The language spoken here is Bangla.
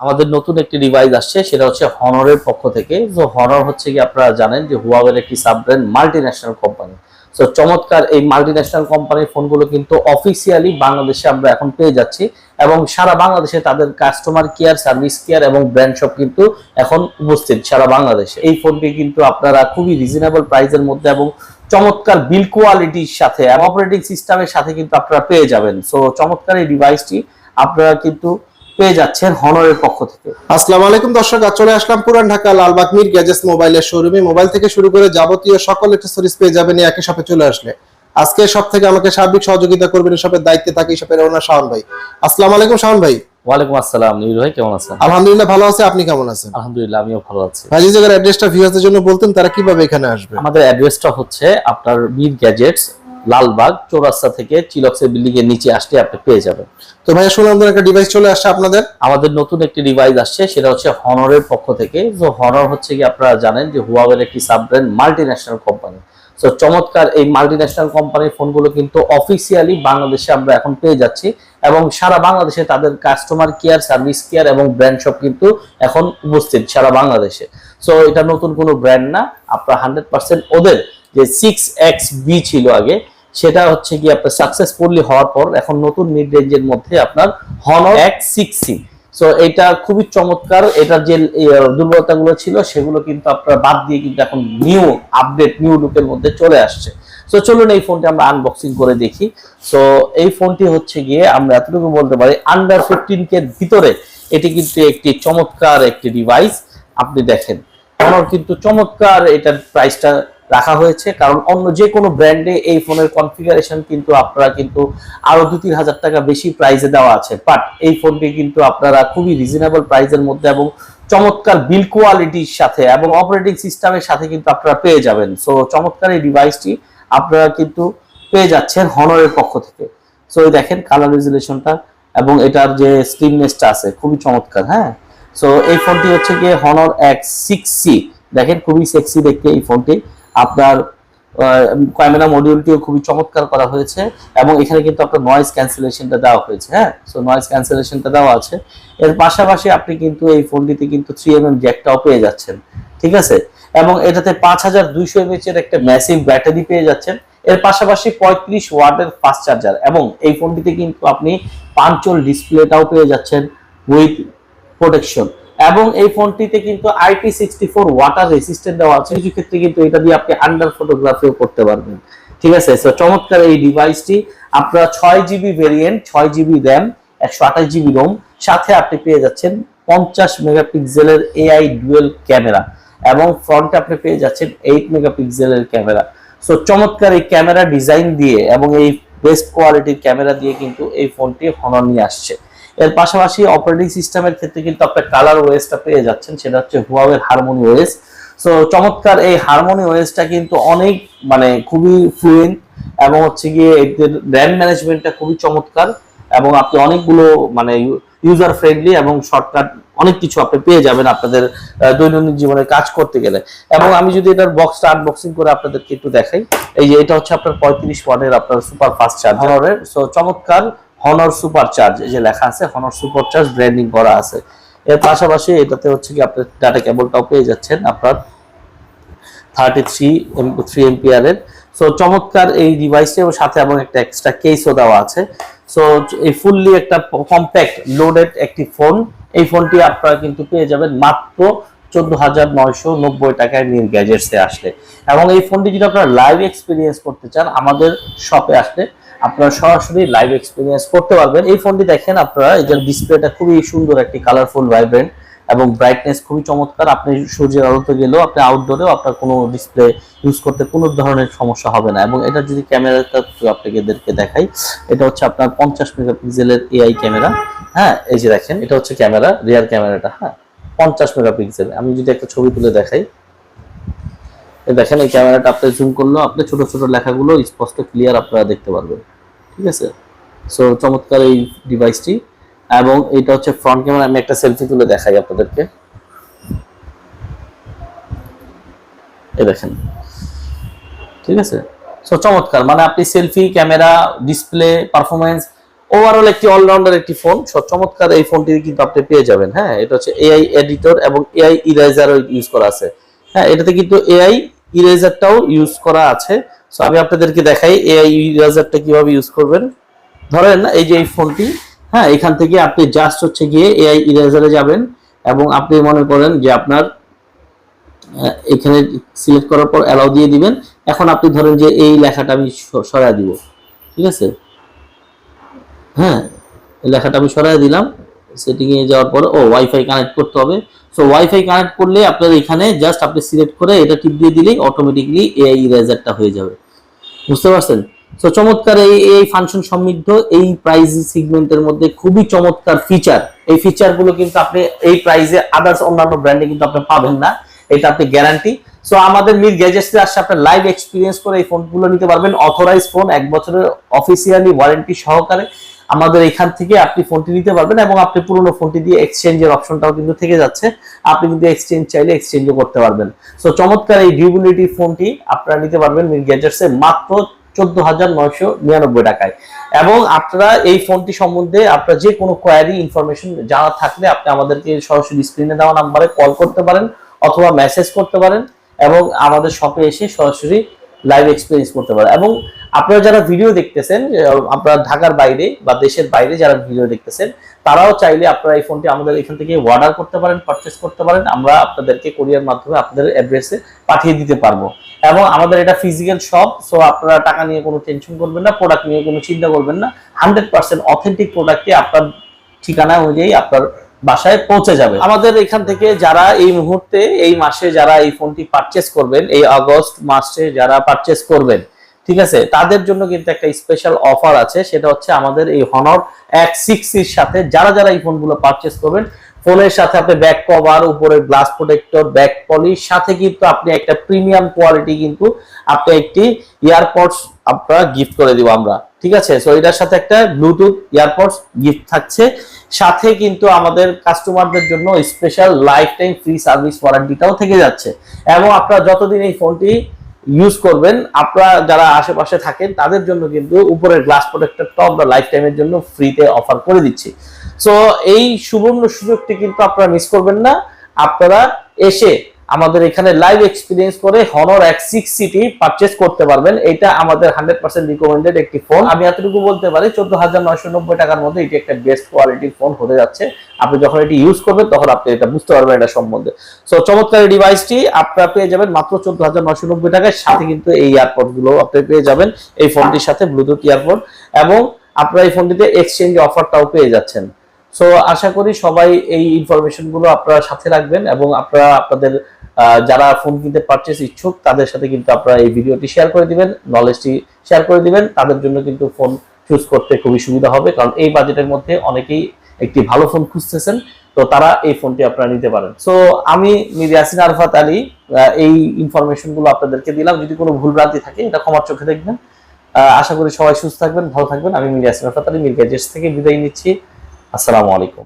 আমাদের নতুন একটি ডিভাইস আসছে, সেটা হচ্ছে হনরের পক্ষ থেকে। তো হনর হচ্ছে কি আপনারা জানেন যে হুয়াওয়ের একটি sub brand multi national company তো চমৎকার এই মাল্টি ন্যাশনাল কোম্পানির ফোনগুলো কিন্তু অফিসিয়ালি বাংলাদেশে আমরা এখন পেয়ে যাচ্ছি এবং সারা বাংলাদেশে তাদের কাস্টমার কেয়ার সার্ভিস কেয়ার এবং ব্র্যান্ড শপ কিন্তু এখন উপস্থিত সারা বাংলাদেশে। এই ফোনটি কিন্তু আপনারা খুবই রিজনেবল প্রাইসের মধ্যে এবং চমৎকার বিল কোয়ালিটির সাথে অপারেটিং সিস্টেমের সাথে কিন্তু আপনারা পেয়ে যাবেন। সো চমৎকার এই ডিভাইসটি আপনারা কিন্তু পেয়ে যাচ্ছেন হনরের পক্ষ থেকে। আসসালামু আলাইকুম দর্শক আজ চলে আসলাম পুরান ঢাকা লালবাগ মির গ্যাজেটস মোবাইলের শোরুমে। মোবাইল থেকে শুরু করে যাবতীয় সকল অ্যাক্সেসরিজ পেয়ে যাবেন একই শপে চলে আসলে। আজকে সব থেকে আমাকে সার্বিক সহযোগিতা করবেন শপের দায়িত্বে থাকি এই শপের ওনার শাওন ভাই। আসসালামু আলাইকুম শাওন ভাই। ওয়ালাইকুম আসসালাম নীল ভাই কেমন আছেন? আলহামদুলিল্লাহ ভালো আছে আপনি কেমন আছেন? আলহামদুলিল্লাহ আমিও ভালো আছি। ভাই যে জায়গার অ্যাড্রেসটা ভিউয়ারদের জন্য বলতেন তারা কীভাবে এখানে আসবে? আমাদের অ্যাড্রেসটা হচ্ছে আপনার মীর গ্যাজেটস লালবাগ চৌরাস্তা থেকে চিলক্সের বিল্ডিং এর নিচে আসলে আপনি পেয়ে যাবেন। তো ভাইয়া শুনলাম আপনার একটা ডিভাইস চলে আসছে আপনাদের। আমাদের নতুন একটি ডিভাইস আসছে সেটা হচ্ছে হনরের পক্ষ থেকে। তো হনর হচ্ছে কি আপনারা জানেন যে হুয়াওয়ের একটি sub brand multi national company তো চমৎকার এই মাল্টি ন্যাশনাল কোম্পানির ফোনগুলো কিন্তু অফিসিয়ালি বাংলাদেশে আমরা এখন পেয়ে যাচ্ছি এবং সারা বাংলাদেশে তাদের কাস্টমার কেয়ার সার্ভিস কেয়ার এবং ব্র্যান্ড শপ কিন্তু এখন উপস্থিত সারা বাংলাদেশে। সো এটা নতুন কোনো ব্র্যান্ড না আপনার হান্ড্রেড পার্সেন্ট ওদের যে সিক্স এক্স বি ছিল আগে সেটা হচ্ছে কি আপনার সাকসেসফুলি হওয়ার পর এখন নতুন মিড রেঞ্জের মধ্যে আপনার হনর এক সিক্স সি সো এটা খুবই চমৎকার। এটার যে দুর্বলতাগুলো ছিল, সেগুলো কিন্তু আপনার বাদ দিয়ে কিন্তু এখন নিউ আপডেট নিউ লুকের মধ্যে চলে আসছে। সো চলুন এই ফোনটি আমরা আনবক্সিং করে দেখি। সো এই ফোনটি হচ্ছে গিয়ে আমরা এতটুকু বলতে পারি আন্ডার ফিফটিন কে ভিতরে। এটি কিন্তু একটি চমৎকার একটি ডিভাইস আপনি দেখেন আমার কিন্তু চমৎকার। এটার প্রাইসটা রাখা হয়েছে। কারণ অন্য যে কোনো ব্র্যান্ডে এই ফোনের কনফিগারেশন কিন্তু আপনারা কিন্তু আরও দু তিন হাজার টাকা বেশি প্রাইসে দেওয়া আছে। বাট এই ফোনটি কিন্তু আপনারা খুবই রিজনেবল প্রাইসের মধ্যে এবং চমৎকার বিল কোয়ালিটির সাথে এবং অপারেটিং সিস্টেমের সাথে কিন্তু আপনারা পেয়ে যাবেন। সো চমৎকার এই ডিভাইসটি আপনারা কিন্তু পেয়ে যাচ্ছেন হনরের পক্ষ থেকে। সো দেখেন কালার রেজুলেশনটা এবং এটার যে স্ক্রিননেসটা আছে, খুবই চমৎকার হ্যাঁ? সো এই ফোনটি হচ্ছে গিয়ে হনর এক্স সিক্স সি দেখেন খুবই সেক্সি দেখতে এই ফোনটি আপনার ক্যামেরা মডিউলটিও খুবই চমৎকার করা হয়েছে এবং এখানে কিন্তু আপনার নয়েজ ক্যান্সেলেশনটা দেওয়া হয়েছে হ্যাঁ? সো নয়েজ ক্যান্সেলেশনটা দেওয়া আছে। এর পাশাপাশি আপনি কিন্তু এই ফোনটিতে কিন্তু থ্রি এম এম জ্যাকটাও পেয়ে যাচ্ছেন, ঠিক আছে? এবং এটাতে পাঁচ হাজার দুইশো এমএচ এর একটা ম্যাসিভ ব্যাটারি পেয়ে যাচ্ছেন। এর পাশাপাশি পঁয়ত্রিশ ওয়াটের ফাস্ট চার্জার এবং এই ফোনটিতে কিন্তু আপনি পাঞ্চল ডিসপ্লেটাও পেয়ে যাচ্ছেন উইথ প্রোটেকশন এবং এই ফোনটিতে কিন্তু IP sixty four water resistant দেওয়া আছে। কিছু ক্ষেত্রে কিন্তু এটা দিয়ে আপনি আন্ডার ফটোগ্রাফিও করতে পারবেন। ঠিক আছে? তো চমৎকার এই ডিভাইসটি আপনার ছয় জিবি ভেরিয়েন্ট ছয় জিবি র্যাম একশো আঠাশ জিবি রোম সাথে আপনি পেয়ে যাচ্ছেন পঞ্চাশ মেগাপিক্সেলের এআই ডুয়েল ক্যামেরা এবং ফ্রন্টে আপনি পেয়ে যাচ্ছেন এইট মেগাপিক্সেলের ক্যামেরা সো চমৎকার এই ক্যামেরা ডিজাইন দিয়ে এবং এই বেস্ট কোয়ালিটির ক্যামেরা দিয়ে কিন্তু এই ফোনটি হনর নিয়ে আসছে। এর পাশাপাশি অপারেটিং সিস্টেমের ক্ষেত্রে কিন্তু আপনার কালার ওয়েসটা পেয়ে যাচ্ছেন সেটা হচ্ছে হুয়াওয়ের হারমোনি ওয়েস সো চমৎকার এই হারমোনি ওয়েসটা কিন্তু অনেক মানে খুবই ফ্লুয়েন্ট এবং হচ্ছে গিয়ে এদের র্যাম ম্যানেজমেন্টটা খুবই চমৎকার এবং আপনি অনেকগুলো মানে ইউজার ফ্রেন্ডলি এবং শর্টকাট অনেক কিছু আপনি পেয়ে যাবেন আপনাদের দৈনন্দিন জীবনে কাজ করতে গেলে। এবং আমি যদি এটার বক্সটা আনবক্সিং করে আপনাদেরকে একটু দেখাই এই যে এটা হচ্ছে আপনার পঁয়ত্রিশ ওয়াটের আপনার সুপার ফাস্ট চার্জারের সো চমৎকার হনর সুপার চার্জ এই যে লেখা আছে হনর সুপার চার্জ ব্র্যান্ডিং করা আছে। এর পাশাপাশি এটাতে হচ্ছে কি, আপনার ডাটা কেবলটাও পেয়ে যাচ্ছেন আপনার থার্টি থ্রি থ্রি এমপিআর এর। সো চমৎকার এই ডিভাইসটি এবং সাথে এবং একটা এক্সট্রা কেসও দেওয়া আছে। সো এই ফুললি একটা কম্প্যাক্ট লোডেড একটি ফোন এই ফোনটি আপনারা কিন্তু পেয়ে যাবেন মাত্র চোদ্দ হাজার নয়শো নব্বই টাকায় নিয়ে গ্যাজেটসে আসলে। এবং এই ফোনটি যদি আপনারা লাইভ এক্সপিরিয়েন্স করতে চান, আমাদের শপে আসলে আপনারা সরাসরি লাইভ এক্সপিরিয়েন্স করতে পারবেন। এই ফোনটি দেখেন আপনারা যে ডিসপ্লেটা খুবই সুন্দর একটি কালারফুল ভাইব্রেন্ট এবং ব্রাইটনেস খুবই চমৎকার। আপনি সূর্যের আলোতে গেলেও আপনি আউটডোরেও আপনার কোনো ডিসপ্লে ইউজ করতে কোনো ধরনের সমস্যা হবে না এবং এটা যদি ক্যামেরাটা আপনাকে এদেরকে দেখাই, এটা হচ্ছে আপনার পঞ্চাশ মেগাপিক্সেলের এআই ক্যামেরা হ্যাঁ এই যে দেখেন, এটা হচ্ছে ক্যামেরা রিয়ার ক্যামেরাটা হ্যাঁ পঞ্চাশ মেগাপিক্সেল আমি যদি একটা ছবি তুলে দেখাই দেখেন, এই ক্যামেরাটা আপনি জুম করলেও আপনি ছোট ছোট লেখাগুলো স্পষ্ট ক্লিয়ার আপনারা দেখতে পারবেন। ঠিক আছে? সো চমৎকার এই ডিভাইসটি এবং এটা হচ্ছে ফ্রন্ট ক্যামেরা আমি একটা সেলফি তুলে দেখাই আপনাদেরকে। এই দেখেন। ঠিক আছে? সো চমৎকার। মানে আপনি selfie camera display performance overall একটি অলরাউন্ডার একটি ফোন সব চমৎকার এই ফোনটি কিন্তু আপনি পেয়ে যাবেন। হ্যাঁ এটা হচ্ছে এআই এডিটর এবং এআই ইরেজারও ইউজ করা আছে। হ্যাঁ এটাতে কিন্তু এআই ইরেজারটাও ইউজ করা আছে। সো আমি আপনাদেরকে দেখাই এআই ইরেজারটা কীভাবে ইউজ করবেন। ধরেন এই যে এই ফোনটি হ্যাঁ এখান থেকে আপনি জাস্ট হচ্ছে গিয়ে এআই ইরেজারে যাবেন এবং আপনি মনে করেন যে আপনার এখানে সিলেক্ট করার পর অ্যালাউ দিয়ে দিবেন। এখন আপনি ধরেন যে এই লেখাটা আমি সরাই দিব। ঠিক আছে? হ্যাঁ লেখাটা আমি সরাই দিলাম। সেটিং এ যাওয়ার পর, ও ওয়াইফাই কানেক্ট করতে হবে। সো ওয়াইফাই কানেক্ট করলে আপনার এখানে জাস্ট আপনি সিলেক্ট করে এটা টিপ দিয়ে দিলেই অটোমেটিকলি এআই ইরেজারটা হয়ে যাবে। বুঝতে পারছেন? তো চমৎকার এই এই ফাংশন সমৃদ্ধ, এই প্রাইস সেগমেন্টের মধ্যে খুবই চমৎকার ফিচার এই ফিচারগুলো কিন্তু আপনি, এই প্রাইসে আদার্স অন্যান্য ব্র্যান্ডে কিন্তু আপনি পাবেন না। এটা আপনি গ্যারান্টি সো আমাদের মির গ্যাজেটসে আসছে আপনার লাইভ এক্সপিরিয়েন্স করে এই ফোনগুলো নিতে পারবেন। অথরাইজ ফোন এক বছরের অফিসিয়ালি ওয়ারেন্টি সহকারে। আমাদের এখান থেকে আপনি ফোনটি নিতে পারবেন এবং আপনি পুরনো ফোনটি দিয়ে এক্সচেঞ্জের অপশনটাও কিন্তু থেকে যাচ্ছে। আপনি কিন্তু এক্সচেঞ্জ চাইলে এক্সচেঞ্জও করতে পারবেন। সো চমৎকার এই ডিউবিলিটি ফোনটি আপনারা নিতে পারবেন মির গ্যাজেটসে মাত্র চোদ্দ হাজার নয়শো নিরানব্বই টাকায়। এবং আপনারা এই ফোনটি সম্বন্ধে আপনার যে কোনো কোয়ারি ইনফরমেশন জানা থাকলে আপনি আমাদেরকে সরাসরি স্ক্রিনে দেওয়া নাম্বারে কল করতে পারেন অথবা মেসেজ করতে পারেন এবং আমাদের শপে এসে সরাসরি লাইভ এক্সপিরিয়েন্স করতে পারেন এবং আপনারা যারা ভিডিও দেখতেছেন আপনারা ঢাকার বাইরে বা দেশের বাইরে যারা ভিডিও দেখতেছেন, তারাও চাইলে আপনারা এই ফোনটি আমাদের এখান থেকে অর্ডার করতে পারেন পারচেস করতে পারেন। আমরা আপনাদেরকে কোরিয়ার মাধ্যমে আপনাদের অ্যাড্রেসে পাঠিয়ে দিতে পারব। এবং আমাদের এটা ফিজিক্যাল শপ সো আপনারা টাকা নিয়ে কোনো টেনশন করবেন না প্রোডাক্ট নিয়ে কোনো চিন্তা করবেন না। হান্ড্রেড পার্সেন্ট অথেন্টিক প্রোডাক্টটি আপনার ঠিকানা অনুযায়ী আপনার বাসায় পৌঁছে যাবে। আমাদের এখান থেকে যারা এই মুহূর্তে, এই মাসে যারা এই ফোনটি পারচেস করবেন, এই আগস্ট মাসে যারা পারচেস করবেন, ঠিক আছে? তাদের জন্য কিন্তু একটা স্পেশাল অফার আছে, সেটা হচ্ছে আমাদের এই হনর এক সিক্স এর সাথে যারা যারা এই ফোনগুলো পারচেস করবেন ফোনের সাথে আপনি ব্যাক কভার উপরে গ্লাস প্রোটেক্টর ব্যাক পলিশ সাথে কিন্তু আপনি একটা প্রিমিয়াম কোয়ালিটি কিন্তু আপনি একটি ইয়ারপডস আপনারা গিফট করে দিব আমরা, ঠিক আছে? সো এটার সাথে একটা ব্লুটুথ ইয়ারপডস গিফট থাকছে। সাথে কিন্তু আমাদের কাস্টমারদের জন্য special lifetime free service ওয়ারেন্টিটাও থেকে যাচ্ছে। এবং আপনারা যতদিন এই ফোনটি ইউজ করবেন, আপনারা যারা আশেপাশে থাকেন, তাদের জন্য কিন্তু উপরের গ্লাস প্রোটেক্টরটা আমরা লাইফ টাইমের জন্য ফ্রিতে অফার করে দিচ্ছি। সো এই সুবর্ণ সুযোগটি কিন্তু আপনারা মিস করবেন না। আপনারা এসে আমাদের এখানে লাইভ এক্সপিরিয়েন্স করে Honor X six city purchase করতে পারবেন। এটা আমাদের হান্ড্রেড পার্সেন্ট রিকমেন্ডেড একটি ফোন আমি এতটুকু বলতে পারি, চোদ্দ হাজার নয়শো নব্বই টাকার মধ্যে এটি একটা বেস্ট কোয়ালিটির ফোন হতে যাচ্ছে। আপনি যখন এটি ইউজ করবেন, তখন আপনি এটা বুঝতে পারবেন এটা সম্বন্ধে। সো চমৎকার ডিভাইসটি আপনারা পেয়ে যাবেন মাত্র চোদ্দ হাজার নয়শো নব্বই টাকায়। সাথে কিন্তু এই গুলো আপনি পেয়ে যাবেন, এই ফোনটির সাথে ব্লুটুথ ইয়ারপড এবং আপনারা এই ফোনটিতে এক্সচেঞ্জ অফারটাও পেয়ে যাচ্ছেন। সো আশা করি সবাই এই ইনফরমেশনগুলো আপনারা সাথে রাখবেন এবং আপনারা আপনাদের যারা ফোন কিনতে পারচেস ইচ্ছুক, তাদের সাথে কিন্তু আপনারা এই ভিডিওটি শেয়ার করে দিবেন নলেজটি শেয়ার করে দিবেন। তাদের জন্য কিন্তু ফোন চুজ করতে খুবই সুবিধা হবে, কারণ এই বাজেটের মধ্যে অনেকেই একটি ভালো ফোন খুঁজতেছেন, তো তারা এই ফোনটি আপনারা নিতে পারেন। সো আমি মির ইয়াসিন আরফাত আলী এই ইনফরমেশনগুলো আপনাদেরকে দিলাম। যদি কোনো ভুল ভ্রান্তি থাকে, এটা ক্ষমার চোখে দেখবেন। আশা করি সবাই সুস্থ থাকবেন, ভালো থাকবেন। আমি মির ইয়াসিন আরফাত আলী, মির থেকে বিদায় নিচ্ছি। আসসালামু আলাইকুম।